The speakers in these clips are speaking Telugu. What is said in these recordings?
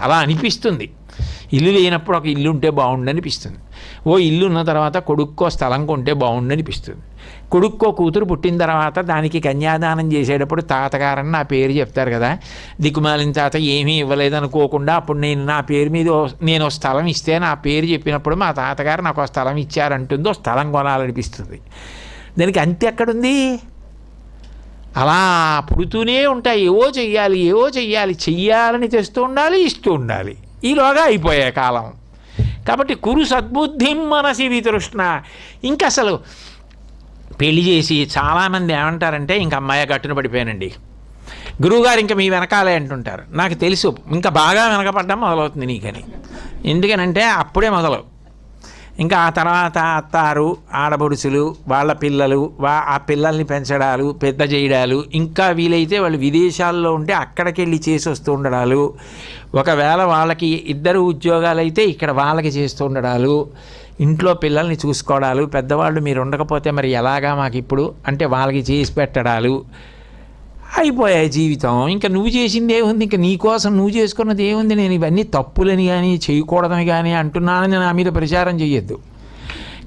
అలా అనిపిస్తుంది. ఇల్లు లేనప్పుడు ఒక ఇల్లు ఉంటే బాగుండు అనిపిస్తుంది ఓ ఇల్లు ఉన్న తర్వాత కొడుక్కో స్థలం కొంటే బాగుండు అనిపిస్తుంది కొడుక్కో కూతురు పుట్టిన తర్వాత దానికి కన్యాదానం చేసేటప్పుడు తాతగారని నా పేరు చెప్తారు కదా. దిక్కుమాలిన తాత ఏమీ ఇవ్వలేదు అనుకోకుండా అప్పుడు నేను నా పేరు మీద నేను స్థలం ఇస్తే నా పేరు చెప్పినప్పుడు మా తాతగారు నాకు ఒక స్థలం ఇచ్చారంటుందో స్థలం కొనాలనిపిస్తుంది. దానికి అంతే ఎక్కడుంది అలా పుడుతూనే ఉంటాయి. ఏవో చెయ్యాలి ఏవో చెయ్యాలి. చెయ్యాలని తెస్తూ ఉండాలి ఇస్తూ ఉండాలి. ఈలోగా అయిపోయే కాలం. కాబట్టి కురు సద్బుద్ధిం మనసి వితృష్ణ. ఇంకా అసలు పెళ్ళి చేసి చాలామంది ఏమంటారంటే ఇంక అమ్మాయి గట్టున పడిపోయానండి. గురువుగారు ఇంకా మీ వెనకాలే అంటుంటారు. నాకు తెలుసు. ఇంకా బాగా వెనకపడ్డం మొదలవుతుంది నీకని. ఎందుకనంటే అప్పుడే మొదలు ఇంకా ఆ తర్వాత అత్తారు ఆడబొడుచులు వాళ్ళ పిల్లలు వా ఆ పిల్లల్ని పెంచడాలు పెద్ద చేయడాలు ఇంకా వీలైతే వాళ్ళు విదేశాల్లో ఉంటే అక్కడికి వెళ్ళి చేసి వస్తూ ఉండడాలు. ఒకవేళ వాళ్ళకి ఇద్దరు ఉద్యోగాలు అయితే ఇక్కడ వాళ్ళకి చేస్తూ ఉండడాలు. ఇంట్లో పిల్లల్ని చూసుకోవడాలు పెద్దవాళ్ళు మీరు ఉండకపోతే మరి ఎలాగా మాకు ఇప్పుడు అంటే వాళ్ళకి చేసి పెట్టడాలు. అయిపోయాయి జీవితం. ఇంకా నువ్వు చేసింది ఏముంది ఇంకా నీ కోసం నువ్వు చేసుకున్నది ఏముంది నేను ఇవన్నీ తప్పులని కానీ చేయకూడదని కానీ అంటున్నానని నా మీద ప్రచారం చేయొద్దు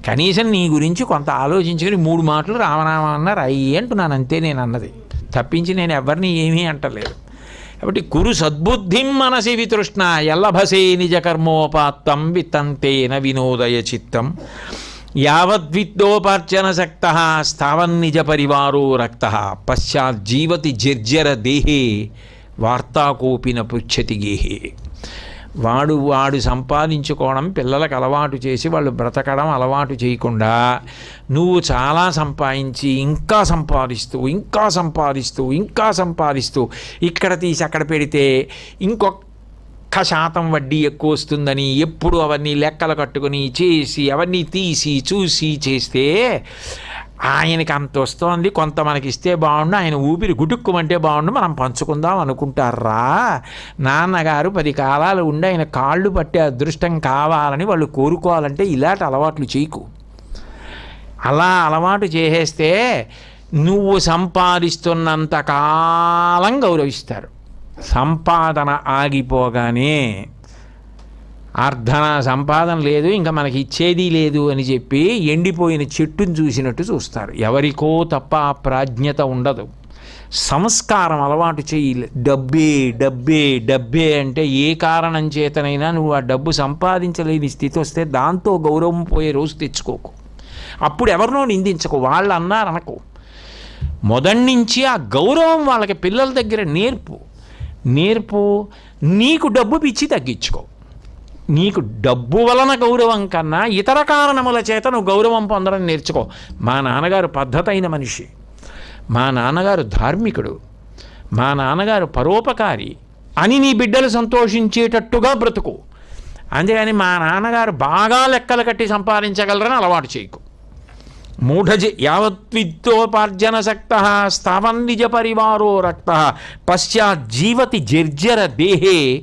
కనీసం నీ గురించి కొంత ఆలోచించుకుని మూడు మాటలు రామనామ అన్నారు. అయ్యి అంటున్నాను అంతే నేను అన్నది. తప్పించి నేను ఎవరిని ఏమీ అంటలేదు. కాబట్టి కురు సద్బుద్ధిం మనసి వితృష్ణ ఎల్లభసే నిజ కర్మోపాత్తం విత్తంతేన వినోదయ చిత్తం. యావద్విద్దోపార్జన శక్త స్థావన్నిజ పరివారో రక్త పశ్చాత్ జీవతి జర్జర దేహే వార్తాకోపిన పుచ్చతి గేహే. వాడు వాడు సంపాదించుకోవడం పిల్లలకు అలవాటు చేసి వాళ్ళు బ్రతకడం అలవాటు చేయకుండా నువ్వు చాలా సంపాదించి ఇంకా సంపాదిస్తూ ఇంకా సంపాదిస్తూ ఇంకా సంపాదిస్తూ ఇక్కడ తీసి అక్కడ పెడితే ఇంకొక ఒక్క శాతం వడ్డీ ఎక్కువ వస్తుందని ఎప్పుడు అవన్నీ లెక్కలు కట్టుకుని చేసి అవన్నీ తీసి చూసి చేస్తే ఆయనకి అంత వస్తోంది. కొంత మనకి ఇస్తే బాగుండు ఆయన ఊపిరి గుటుక్కుమంటే బాగుండు మనం పంచుకుందాం అనుకుంటారా? నాన్నగారు పది కాలాలు ఉండి ఆయన కాళ్ళు పట్టే అదృష్టం కావాలని వాళ్ళు కోరుకోవాలంటే ఇలాంటి అలవాట్లు చేయకు. అలా అలవాటు చేసేస్తే నువ్వు సంపాదిస్తున్నంత కాలం గౌరవిస్తారు. సంపాదన ఆగిపోగానే అర్ధన సంపాదన లేదు ఇంకా మనకి ఇచ్చేది లేదు అని చెప్పి ఎండిపోయిన చెట్టును చూసినట్టు చూస్తారు. ఎవరికో తప్ప ఆ ప్రాజ్ఞత ఉండదు. సంస్కారం అలవాటు చేయి డబ్బే డబ్బే డబ్బే అంటే ఏ కారణం చేతనైనా నువ్వు ఆ డబ్బు సంపాదించలేని స్థితి వస్తే దాంతో గౌరవం పోయే రోజు తెచ్చుకోకు. అప్పుడు ఎవరినో నిందించకు వాళ్ళు అన్నారు మొదటి నుంచి ఆ గౌరవం వాళ్ళకి పిల్లల దగ్గర నేర్పు. నేర్పు నీకు డబ్బు పిచ్చి తగ్గించుకో. నీకు డబ్బు వలన గౌరవం కన్నా ఇతర కారణముల చేత నువ్వు గౌరవం పొందడం నేర్చుకో. మా నాన్నగారు పద్ధతైన మనిషి. మా నాన్నగారు ధార్మికుడు. మా నాన్నగారు పరోపకారి. అని నీ బిడ్డలు సంతోషించేటట్టుగా బ్రతుకు. అంతేగాని మా నాన్నగారు బాగా లెక్కలు కట్టి సంపాదించగలరని అలవాటు చేయకు. మూఢజ యావద్విత్తోపార్జన శక్త స్థావన్నిజ పరివారో రక్త. పశ్చాజ్జీవతి జర్జర దేహే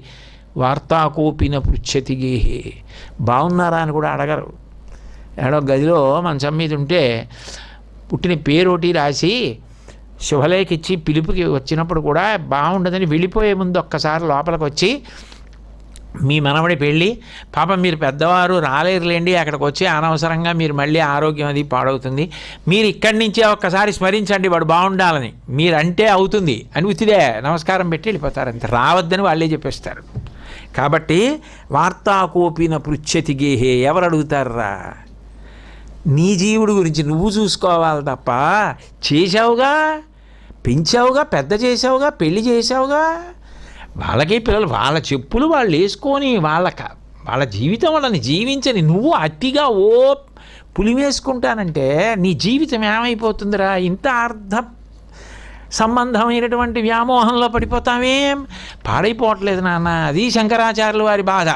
వార్తాకోపిన పృచ్చతి గేహే. బాగున్నారా అని కూడా అడగరు. ఏడో గదిలో మంచం మీద ఉంటే పుట్టిన పేరోటి రాసి శుభలేఖ ఇచ్చి పిలుపుకి వచ్చినప్పుడు కూడా బాగుండదని వెళ్ళిపోయే ముందు ఒక్కసారి లోపలికి వచ్చి మీ మనవడి పెళ్ళి. పాపం మీరు పెద్దవారు రాలేరులేండి. అక్కడికి వచ్చి అనవసరంగా మీరు మళ్ళీ ఆరోగ్యం అది పాడవుతుంది. మీరు ఇక్కడి నుంచే ఒక్కసారి స్మరించండి వాడు బాగుండాలని. మీరంటే అవుతుంది. అని ఉత్తిదే నమస్కారం పెట్టి వెళ్ళిపోతారు అంతే. రావద్దని వాళ్ళే చెప్పేస్తారు. కాబట్టి వార్తాకోపిన పృచ్చతి గేహే ఎవరు అడుగుతారా నీ జీవుడు గురించి నువ్వు చూసుకోవాలి తప్ప చేసావుగా పెంచావుగా? పెద్ద చేసావుగా పెళ్ళి చేసావుగా వాళ్ళకి పిల్లలు వాళ్ళ చెప్పులు వాళ్ళు వేసుకొని వాళ్ళ వాళ్ళ జీవితం వాళ్ళని జీవించని నువ్వు అతిగా ఓ పులి వేసుకుంటానంటే నీ జీవితం ఏమైపోతుందిరా? ఇంత అర్థ సంబంధమైనటువంటి వ్యామోహంలో పడిపోతామేం పాడైపోవట్లేదు నాన్న. అది శంకరాచార్యుల వారి బాధ.